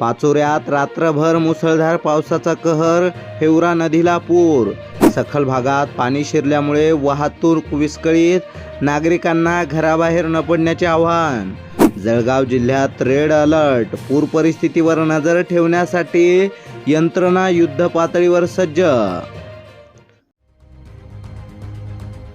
पाचोऱ्यात रात्रभर मुसळधार पावसाचा कहर हेवरा नदीला पूर. सखल भागात पाणी शिरल्यामुळे वाहतूक विस्कळीत नागरिकांना घराबाहेर न पडण्याचे आव्हान. जळगाव जिल्ह्यात रेड अलर्ट पूर परिस्थितीवर नजर ठेवण्यासाठी यंत्रणा युद्ध पातळीवर सज्ज.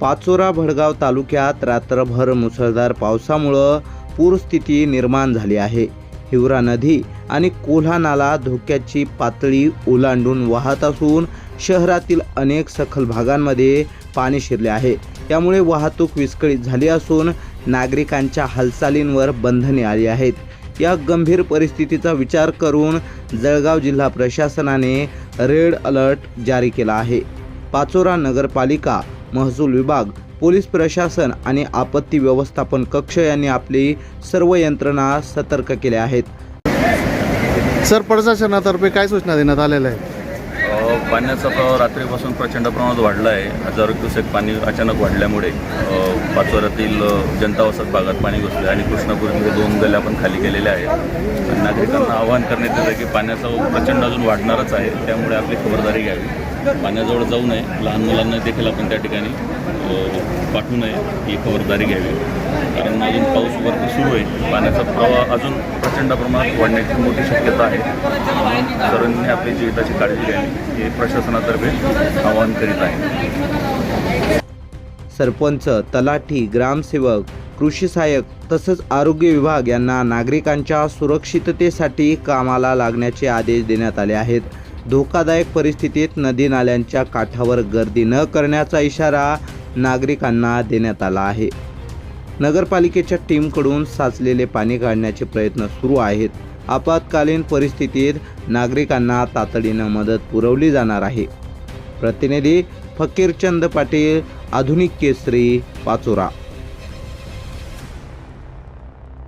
पाचोरा भडगाव तालुक्यात रात्रभर मुसळधार पावसामुळं पूरस्थिती निर्माण झाली आहे. हिवरा नदी आणि कोल्हा नाला धोक्याची पातळी ओलांडून वाहत असून शहरातील अनेक सखल भागांमध्ये पाणी शिरले आहे. त्यामुळे वाहतूक विस्कळीत झाली असून नागरिकांच्या हालचालींवर बंधने आली आहेत. या गंभीर परिस्थितीचा विचार करून जळगाव जिल्हा प्रशासनाने रेड अलर्ट जारी केला आहे. पाचोरा नगरपालिका महसूल विभाग पोलीस प्रशासन आणि आपत्ती व्यवस्थापन कक्ष यांनी आपली सर्व यंत्रणा सतर्क केल्या आहेत. सर प्रशासनातर्फे काय सूचना देण्यात आलेल्या आहेत? पाण्याचा प्रवाह रात्रीपासून प्रचंड प्रमाणात वाढला आहे हजारो क्युसेक पाणी अचानक वाढल्यामुळे पाचोऱ्यातील जनता वसत भागात पाणी घुसले आणि कृष्णापूरमध्ये दोन गल्या पण खाली गेलेल्या आहेत. आणि नागरिकांना आवाहन करण्यात येतं की पाण्याचा प्रचंड अजून वाढणारच आहे त्यामुळे आपली खबरदारी घ्यावी. पाण्याजवळ जाऊ नये लहान मुलांना देखील आपण त्या ठिकाणी पाठवू नये ही खबरदारी घ्यावी. कारण अजून पाऊस वरती सुरू आहे पाण्याचा प्रवाह अजून प्रचंड प्रमाणात वाढण्याची मोठी शक्यता आहे. म्हणून सर्वांनी आपली जीविताची काळजी घ्यावी हे प्रशासनातर्फे आवाहन करीत आहे. सरपंच तलाठी ग्रामसेवक कृषी सहाय्यक तसंच आरोग्य विभाग यांना नागरिकांच्या सुरक्षिततेसाठी कामाला लागण्याचे आदेश देण्यात आले आहेत. धोकादायक परिस्थितीत नदी नाल्यांच्या काठावर गर्दी न करण्याचा इशारा नागरिकांना देण्यात आला आहे. नगरपालिकेच्या टीमकडून साचलेले पाणी काढण्याचे प्रयत्न सुरू आहेत. आपत्कालीन परिस्थितीत नागरिकांना तातडीनं मदत पुरवली जाणार आहे. प्रतिनिधी फकीरचंद पाटील आधुनिक केसरी पाचोरा.